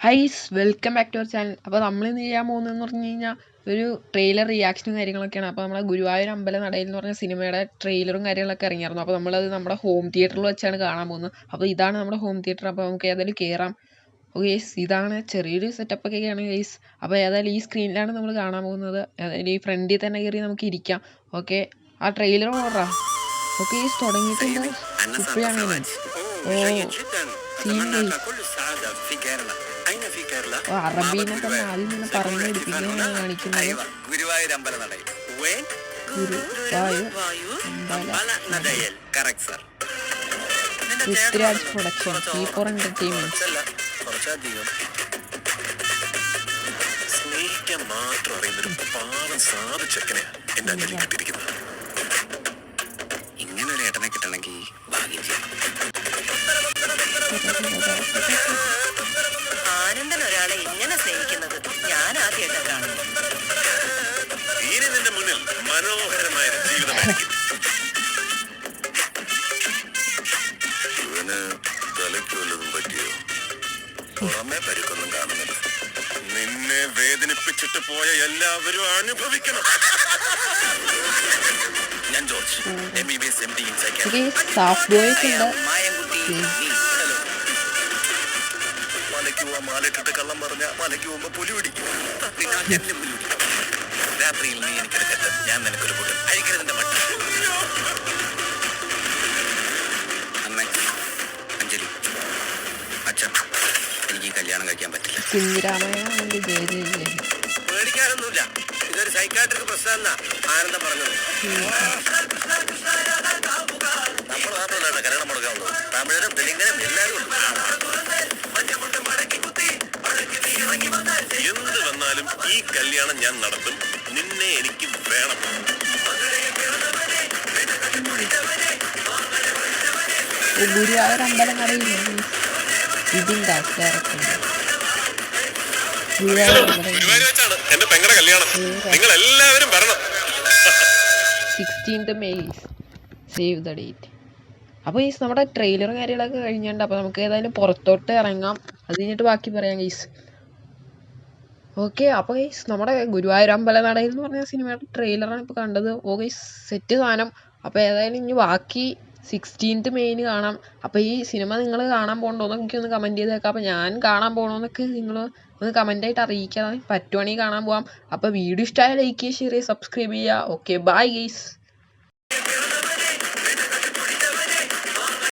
Hi's welcome back to our channel അപ്പോൾ നമ്മൾ ഇന്ന് ചെയ്യാൻ പോകുന്നതെന്ന് പറഞ്ഞു കഴിഞ്ഞാൽ ഒരു ട്രെയിലർ റിയാക്ഷനും കാര്യങ്ങളൊക്കെയാണ്. അപ്പോൾ നമ്മളെ ഗുരുവായൂർ അമ്പല നടയിൽ എന്ന് പറഞ്ഞ സിനിമയുടെ ട്രെയിലറും കാര്യങ്ങളൊക്കെ ഇറങ്ങിയായിരുന്നു. അപ്പോൾ നമ്മളത് നമ്മുടെ ഹോം തിയേറ്ററിൽ വെച്ചാണ് കാണാൻ പോകുന്നത്. അപ്പോൾ ഇതാണ് നമ്മുടെ ഹോം തിയേറ്റർ അപ്പോൾ നമുക്ക് ഏതായാലും കയറാം ഗേസ് ഇതാണ് ചെറിയൊരു സെറ്റപ്പൊക്കെയാണ് ഗേസ് അപ്പോൾ ഏതായാലും ഈ സ്ക്രീനിലാണ് നമ്മൾ കാണാൻ പോകുന്നത്. ഏതായാലും ഈ ഫ്രണ്ടിൽ തന്നെ കയറി നമുക്ക് ഇരിക്കാം. ഓക്കെ ആ ട്രെയിലർ ഓർഡറാ. ഓക്കെ ഗേസ് തുടങ്ങിയിട്ടുണ്ട്. ഇപ്പോഴാണ് ഓ സീൻ അറബീനൊക്കെ നാലിൽ നിന്ന് പറഞ്ഞു പിടിപ്പിക്കുകയാണ് കാണിക്കുന്നത് Guruvayur അമ്പലനടയിൽ Prithviraj production P four entertainment സ്നേഹിക്കാൻ മാത്രം അറിയുന്ന ഒരു പാവം സാധു ചെക്കനെയാണ് കിട്ടിയിരിക്കുന്നത് ഇങ്ങനെ ഒരു ഏട്ടനെ കിട്ടണമെങ്കിൽ ഭാഗ്യം ചെയ്യണം മനോഹരമായ ജീവിതമായിരിക്കും ഇവന് തലയ്ക്ക് വല്ലതും പറ്റിയോ പുറമെ പരിക്കൊന്നും കാണുന്നില്ല നിന്നെ വേദനിപ്പിച്ചിട്ട് പോയ എല്ലാവരും അനുഭവിക്കണം ഞാൻ George M B B S M D മലയ്ക്ക് പോവാൻ മാലയിട്ടിട്ട് കള്ളം പറഞ്ഞ മലയ്ക്ക് പോകുമ്പോ പുലി പിടിക്കും നിന്നെ എന്നെ പുലി പിടിക്കും. രാത്രിയിൽ നീ എനിക്കൊരു കെട്ട് ഞാൻ നിനക്കൊരു കൂട്ടം അഴിക്കരുതിന്റെ മട്ട അഞ്ജലി അച്ഛൻ എനിക്ക് കല്യാണം കഴിക്കാൻ പറ്റില്ല പേടിക്കാനൊന്നുമില്ല. ഇതൊരു സൈക്കാട്രിക് പ്രശ്നം ആനന്ദം പറഞ്ഞത്. നമ്മൾ മാത്രമല്ല കല്യാണം മുടക്കാനുള്ളൂ തമിഴരും തെലുങ്കനും എല്ലാവരും ഉണ്ട്. എന്ത് വന്നാലും ഈ കല്യാണം ഞാൻ നടത്തും. നിന്നെ എനിക്ക് വേണം. ഗുരുവായൂർ അമ്പലം കടയില്ല ഇതിന്റെ ഡയറക്ടർ ഗുരുവായൂർ അമ്പലം ഗുരുവായൂർ വെച്ചാണ് എന്റെ പെങ്ങളുടെ കല്യാണം. നിങ്ങൾ എല്ലാവരും വരണം. സേവ് ദ ഡേറ്റ് അപ്പോൾ ഈസ് നമ്മുടെ ട്രെയിലറും കാര്യങ്ങളൊക്കെ കഴിഞ്ഞിട്ടുണ്ട്. അപ്പോൾ നമുക്ക് ഏതായാലും പുറത്തോട്ട് ഇറങ്ങാം. അത് കഴിഞ്ഞിട്ട് ബാക്കി പറയാം ഗൈസ് ഓക്കെ അപ്പോൾ ഗൈസ് നമ്മുടെ ഗുരുവായൂർ അമ്പല നടയിൽ എന്ന് പറഞ്ഞ സിനിമയുടെ ട്രെയിലറാണ് ഇപ്പോൾ കണ്ടത്. ഓ ഗൈസ് സെറ്റ് സാധനം. അപ്പോൾ ഏതായാലും ഇനി ബാക്കി സിക്സ്റ്റീൻത്ത് മെയിന് കാണാം. അപ്പോൾ ഈ സിനിമ നിങ്ങൾ കാണാൻ പോകണ്ടോന്നൊക്കെ ഒന്ന് കമന്റ് ചെയ്തേക്കാം. അപ്പോൾ ഞാൻ കാണാൻ പോകണമെന്നൊക്കെ നിങ്ങൾ ഒന്ന് കമന്റായിട്ട് അറിയിക്കാൻ പറ്റുവാണെങ്കിൽ കാണാൻ പോവാം. അപ്പോൾ വീഡിയോ ഇഷ്ടമായ ലൈക്ക് ചെയ്യുക ഷെയർ ചെയ്യുക സബ്സ്ക്രൈബ് ചെയ്യുക. Okay bye guys